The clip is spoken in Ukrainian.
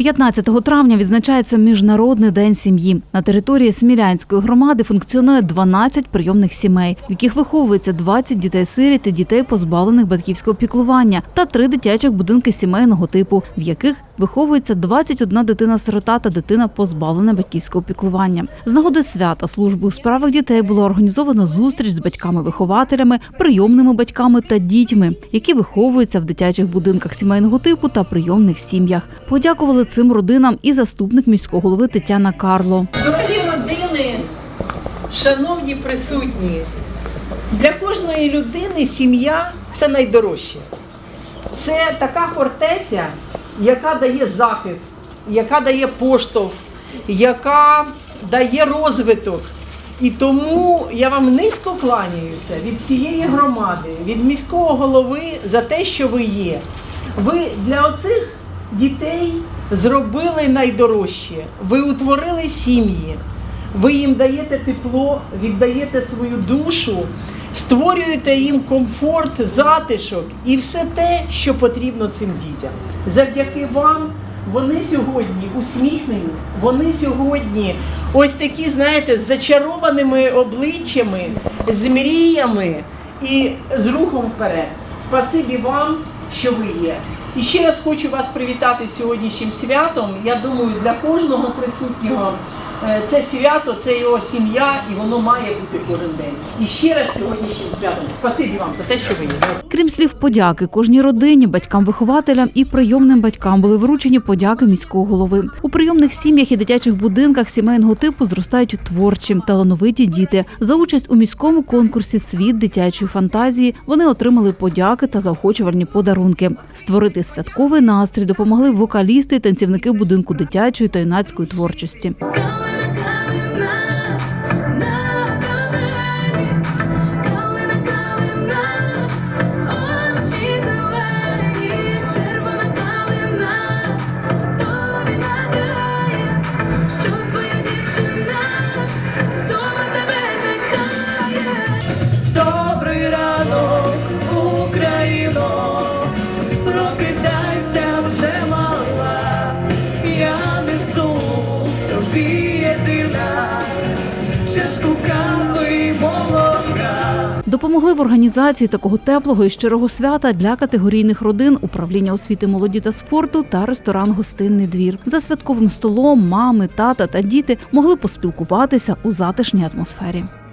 15 травня відзначається Міжнародний день сім'ї. На території Смілянської громади функціонує 12 прийомних сімей, в яких виховується 20 дітей-сиріт і дітей, позбавлених батьківського піклування, та три дитячих будинки сімейного типу, в яких виховується 21 дитина-сирота та дитина, позбавлена батьківського піклування. З нагоди свята служби у справах дітей було організовано зустріч з батьками-вихователями, прийомними батьками та дітьми, які виховуються в дитячих будинках сімейного типу та прийомних сім'ях. Подякували цим родинам і заступник міського голови Тетяна Карло. Дорогі родини, шановні присутні, для кожної людини сім'я це найдорожче. Це така фортеця, яка дає захист, яка дає поштовх, яка дає розвиток. І тому я вам низько кланяюся від всієї громади, від міського голови за те, що ви є. Ви для оцих дітей зробили найдорожче. Ви утворили сім'ї, ви їм даєте тепло, віддаєте свою душу, створюєте їм комфорт, затишок і все те, що потрібно цим дітям. Завдяки вам вони сьогодні усміхнені, вони сьогодні ось такі, знаєте, з зачарованими обличчями, з мріями і з рухом вперед. Спасибі вам, що ви є. І ще раз хочу вас привітати сьогоднішнім святом. Я думаю, для кожного присутнього це свято, це його сім'я, і воно має бути кожен день. І ще раз сьогоднішнім святом. Спасибі вам за те, що ви є. Крім слів подяки кожній родині, батькам-вихователям і прийомним батькам були вручені подяки міського голови. У прийомних сім'ях і дитячих будинках сімейного типу зростають творчі, талановиті діти. За участь у міському конкурсі Світ дитячої фантазії вони отримали подяки та заохочувальні подарунки. Створити святковий настрій допомогли вокалісти і танцівники будинку дитячої та юнацької творчості. my Допомогли в організації такого теплого і щирого свята для категорійних родин управління освіти молоді та спорту та ресторан Гостинний двір. За святковим столом мами, тата та діти могли поспілкуватися у затишній атмосфері.